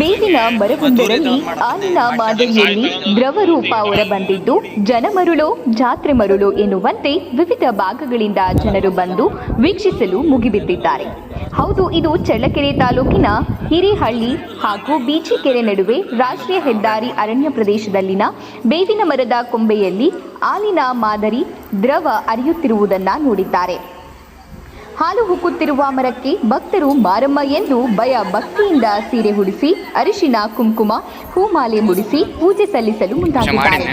ಬೇವಿನ ಮರವೊಂದರಲ್ಲಿ ಆಲಿನ ಮಾದರಿಯಲ್ಲಿ ದ್ರವ ರೂಪ ಹೊರಬಂದಿದ್ದು, ಜನಮರುಳು ಜಾತ್ರೆ ಮರುಳು ಎನ್ನುವಂತೆ ವಿವಿಧ ಭಾಗಗಳಿಂದ ಜನರು ಬಂದು ವೀಕ್ಷಿಸಲು ಮುಗಿಬಿದ್ದಿದ್ದಾರೆ. ಹೌದು, ಇದು ಚಳ್ಳಕೆರೆ ತಾಲೂಕಿನ ಹಿರೇಹಳ್ಳಿ ಹಾಗೂ ಬೀಚಿಕೆರೆ ನಡುವೆ ರಾಷ್ಟ್ರೀಯ ಹೆದ್ದಾರಿ ಅರಣ್ಯ ಪ್ರದೇಶದಲ್ಲಿನ ಬೇವಿನ ಮರದ ಕೊಂಬೆಯಲ್ಲಿ ಆಲಿನ ಮಾದರಿ ದ್ರವ ಅರಿಯುತ್ತಿರುವುದನ್ನು ನೋಡಿದ್ದಾರೆ. ಹಾಲು ಹುಕ್ಕುತ್ತಿರುವ ಮರಕ್ಕೆ ಭಕ್ತರು ಮಾರಮ್ಮ ಎಂದು ಭಯ ಭಕ್ತಿಯಿಂದ ಸೀರೆ ಹುಡಿಸಿ ಅರಿಶಿನ ಕುಂಕುಮ ಹೂಮಾಲೆ ಮುಡಿಸಿ ಪೂಜೆ ಸಲ್ಲಿಸಲು ಮುಂದಾಗಿದ್ದಾರೆ.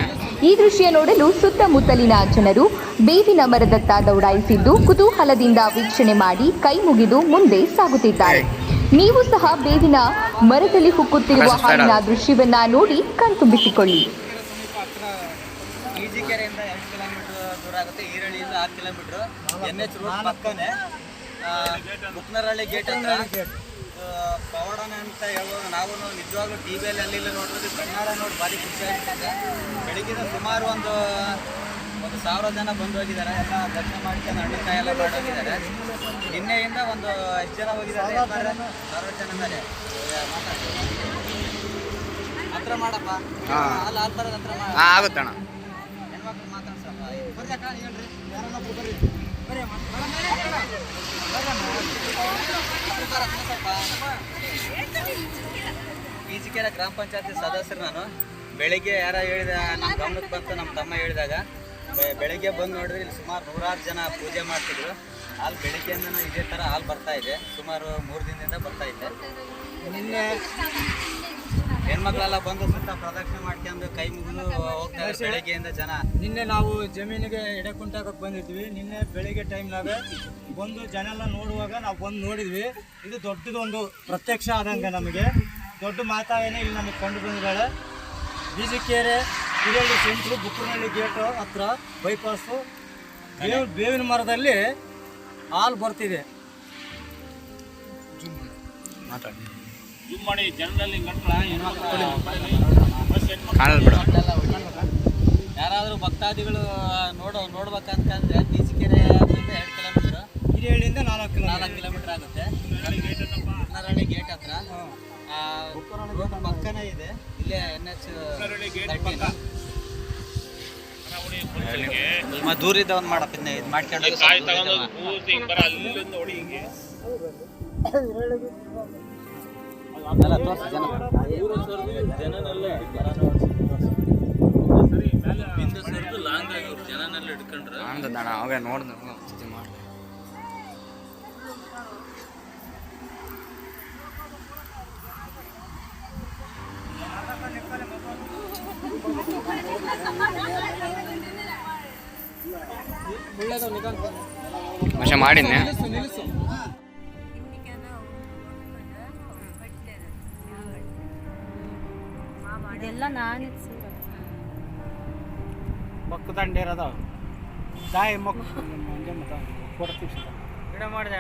ಈ ದೃಶ್ಯ ನೋಡಲು ಸುತ್ತಮುತ್ತಲಿನ ಜನರು ಬೇವಿನ ಮರದತ್ತ ದೌಡಾಯಿಸಿದ್ದು ಕುತೂಹಲದಿಂದ ವೀಕ್ಷಣೆ ಮಾಡಿ ಕೈ ಮುಗಿದು ಮುಂದೆ ಸಾಗುತ್ತಿದ್ದಾರೆ. ನೀವು ಸಹ ಬೇವಿನ ಮರದಲ್ಲಿ ಹುಕ್ಕುತ್ತಿರುವ ಹಾಲಿನ ದೃಶ್ಯವನ್ನ ನೋಡಿ ಕಣ್ತುಂಬಿಸಿಕೊಳ್ಳಿ ಈಜಿಕೆರೆಯಿಂದ ಎರಡು ಕಿಲೋಮೀಟರ್ ದೂರ ಆಗುತ್ತೆ. ಈರಳ್ಳಿಯಿಂದ ಆರು ಕಿಲೋಮೀಟರ್. ಎನ್ ಎಚ್ ರೋಡ್ ಪಕ್ಕನೆ. ಬುಕ್ನರಹಳ್ಳಿ ಗೇಟ್ ಹತ್ರ ಆ, ಪವಾಡನ ಅಂತ ಹೇಳುವಾಗ ನಾವು ನಿಜವಾಗ್ಲೂ ಟಿ ವಿಯಲ್ಲಿ ಅಲ್ಲಿ ನೋಡಿದ್ರೆ ಕಣ್ಣಾರ ನೋಡಿ ಭಾರಿ ಖುಷಿ ಆಗ್ತದೆ ಬೆಳಿಗ್ಗೆ ಸುಮಾರು ಒಂದು ಒಂದು ಸಾವಿರ ಜನ ಬಂದು ಹೋಗಿದ್ದಾರೆ. ಎಲ್ಲ ದರ್ಶನ ಮಾಡ್ಕೊಂಡು ಹಣ್ಣಿಕಾಯಿ ಎಲ್ಲ ಮಾಡಿ ಹೋಗಿದ್ದಾರೆ. ನಿನ್ನೆಯಿಂದ ಒಂದು ಎಷ್ಟು ಜನ ಹೋಗಿದ್ದಾರೆ? ಸಾವಿರ ಜನ. ಮೇಲೆ ಹತ್ರ ಮಾಡಪ್ಪ. ಅಲ್ಲ ಆ ಥರದ ಹತ್ರ ಮಾಡಿ. ಆಗುತ್ತಣ್ಣ. ಹೆಣ್ಮಕ್ಳು ಮಾತಾಡ್ಸಪ್ಪ ಬರ್ರಿ ಅಕ್ಕ ಹೇಳ್ರಿ. ಯಾರನ್ನ ಬರ್ರಿ ಬರ್ರಿ ಅಮ್ಮ. ಬರ್ರಿ ಅಮ್ಮ. ಸ್ವಲ್ಪ. ಈಜಿಕೆರೆ ಗ್ರಾಮ ಪಂಚಾಯತಿ ಸದಸ್ಯರು ನಾನು. ಬೆಳಿಗ್ಗೆ ಯಾರ ಹೇಳಿದ ನಮ್ಮ ಗಮನಕ್ಕೆ ಬಂತು ನಮ್ಮ ತಮ್ಮ ಹೇಳಿದಾಗ. ಬೆಳಿಗ್ಗೆ ಬಂದು ನೋಡಿದ್ರೆ ಇಲ್ಲಿ ಸುಮಾರು ನೂರಾರು ಜನ ಪೂಜೆ ಮಾಡ್ತಿದ್ರು. ಹಾಲು ಬೆಳಿಗ್ಗೆಯಿಂದ ಇದೇ ಥರ ಹಾಲು ಬರ್ತಾ ಇದೆ. ಸುಮಾರು ಮೂರು ದಿನದಿಂದ ಬರ್ತಾ ಇದೆ. ನಿನ್ನೆ ಹೆಣ್ಮಕ್ಳೆಲ್ಲ ಬಂದು ಸುತ್ತ ಪ್ರದಕ್ಷಿಣೆ ಮಾಡ್ಕೊಂಡು ಕೈ ಮುಗಿದು ಹೋಗ್ತಾರೆ ಬೆಳಗ್ಗೆಯಿಂದ ಜನ. ನಿನ್ನೆ ನಾವು ಜಮೀನಿಗೆ ಎಡೆ ಕುಂಟಾಕಕ್ಕೆ ಬಂದಿದ್ವಿ. ನಿನ್ನೆ ಬೆಳಿಗ್ಗೆ ಟೈಮ್ನಾಗ ಬಂದು ಜನ ಎಲ್ಲ ನೋಡುವಾಗ ನಾವು ಬಂದು ನೋಡಿದ್ವಿ. ಇದು ದೊಡ್ಡದೊಂದು ಪ್ರತ್ಯಕ್ಷ ಆದಂಗೆ ನಮಗೆ. ದೊಡ್ಡ ಮಾತಾವೇನೆ ಇಲ್ಲಿ ನಮಗೆ ಕಂಡು ಬಂದಿದ್ದಾಳೆ. ಬೀಜಕೆರೆ ಹಿರಿಯಳ್ಳಿ ಸೆಂಟ್ರು ಬುಕ್ಕನಹಳ್ಳಿ ಗೇಟು ಹತ್ರ ಬೈಪಾಸು ಬೇವ್ ಬೇವಿನ ಮರದಲ್ಲಿ ಹಾಲು ಬರ್ತಿದೆ. ಮಾತಾಡಿ. ಬಿಡು. ಯಾರಾದರೂ ಭಕ್ತಾದಿಗಳು ನೋಡೋ ನೋಡ್ಬೇಕಂತಂದ್ರೆ ಬೀಜಿಕೆರೆ ಎರಡು ಕಿಲೋಮೀಟರ್ ಹಿರಿಯಳ್ಳಿಯಿಂದ ನಾಲ್ಕು ನಾಲ್ಕು ಕಿಲೋಮೀಟರ್ ಆಗುತ್ತೆ. ನರಹಳ್ಳಿ ಗೇಟ್ ಹತ್ರ ರೋಡ್ ಪಕ್ಕನೇ ಇದೆ. ಇಲ್ಲೇ ಎನ್ ಎಚ್ ದೂರ ಇದ್ದ ಒಂದು ಮಾಡಪ್ಪ ಇದು ಮಾಡ್ಕೊಂಡು ಹೋಗಿ ಸ್ವಲ್ಪ ದೂರ ಇದ್ದವ. ಅಲ್ಲ ತೋರ್ಸು ಜನ. ಹಿಂದೆ ಸರ್ದು ಲಾಂಗ್ ಆಗಿ ಅವ್ರು ಜನನೆಲ್ಲ ಹಿಡ್ಕೊಂಡ್ರೆ. ಅಂದಣ್ಣ ಅವಾಗ ನೋಡ್ದು ಮಾಡಿ ಮಶ ಮಾಡಿದ್ನೆ. ಇದೆಲ್ಲ ನಾನು ಮಕ್ಕ ದಂಡೆ ಇರೋದ. ದಾಯಿ ಮಕ್ಕ. ಕೊಡ್ತೀವಿ ಗಿಡ ಮಾಡಿದೆ